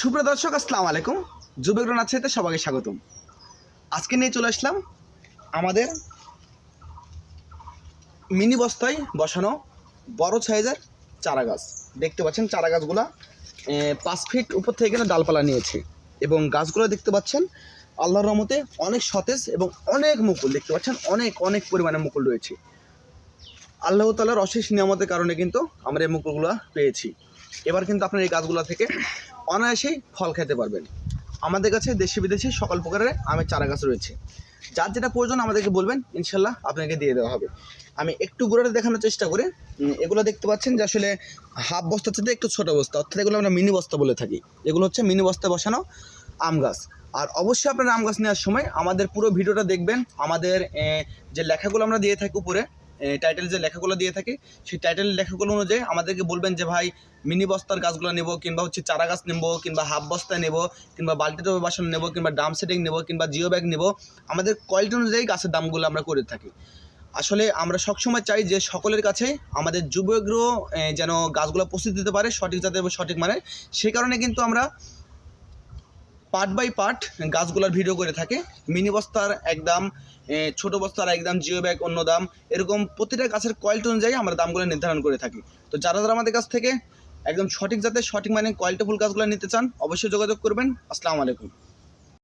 সুপ্রিয় দর্শক, আসসালামু আলাইকুম। যুবক নাচেতে সবাইকে স্বাগতম। আজকে নিয়ে চলে আসলাম আমাদের মিনি বস্তায় বসানো বড় সাইজের চারা গাছ। দেখতে পাচ্ছেন, চারা গাছগুলা পাঁচ ফিট উপর থেকে কিন্তু ডালপালা নিয়েছে। এবং গাছগুলো দেখতে পাচ্ছেন, আল্লাহর রহমতে অনেক সতেজ এবং অনেক মুকুল। দেখতে পাচ্ছেন, অনেক অনেক পরিমাণে মুকুল রয়েছে। আল্লাহ তালার অশেষ নিয়ামতের কারণে কিন্তু আমরা এই মুকুলগুলো পেয়েছি। এবার কিন্তু আপনার এই গাছগুলো থেকে অনায়াসেই ফল খেতে পারবেন। আমাদের কাছে দেশি বিদেশি সকল প্রকারের আমের চারা গাছ রয়েছে। যার যেটা প্রয়োজন আমাদেরকে বলবেন, ইনশাল্লাহ আপনাকে দিয়ে দেওয়া হবে। আমি একটু ঘুরে দেখানোর চেষ্টা করি। এগুলো দেখতে পাচ্ছেন যে আসলে হাফ বস্তার থেকে একটু ছোটো বস্তা, অর্থাৎ এগুলো আমরা মিনি বস্তা বলে থাকি। এগুলো হচ্ছে মিনি বস্তা বসানো আম গাছ। আর অবশ্যই আপনারা আম গাছ নেওয়ার সময় আমাদের পুরো ভিডিওটা দেখবেন। আমাদের যে লেখাগুলো আমরা দিয়ে থাকি উপরে টাইটেল যে লেখাগুলো দিয়ে থাকি, সেই টাইটেল লেখাগুলো অনুযায়ী আমাদেরকে বলবেন যে, ভাই মিনি বস্তার গাছগুলো নেব, কিংবা হচ্ছে চারা গাছ নেব, কিংবা হাফ বস্তায় নেব, কিংবা বালতিতে বাসন নেব, কিংবা ডাম সেটিং নেব, কিংবা জিও ব্যাগ নেব। আমাদের কোয়ালিটি অনুযায়ী গাছের দামগুলো আমরা করে থাকি। আসলে আমরা সবসময় চাই যে, সকলের কাছে আমাদের যুবগ্রহ যেন গাছগুলো পৌঁছে দিতে পারে সঠিক জাতের সঠিক মানে সেই কারণে কিন্তু আমরা পার্ট বাই পার্ট গাছগুলোর ভিডিও করে থাকে। মিনি বস্তার একদম ছোট বস্তার একদম জিও ব্যাগ অন্য দাম। এরকম প্রতিটা গাছের কোয়ালিটি অনুযায়ী আমরা দামগুলো নির্ধারণ করে থাকি। তো যারা যারা আমাদের কাছ থেকে একদম সঠিক যাতে সঠিক মানে কোয়ালিটিফুল গাছগুলো নিতে চান, অবশ্যই যোগাযোগ করবেন। আসসালামু আলাইকুম।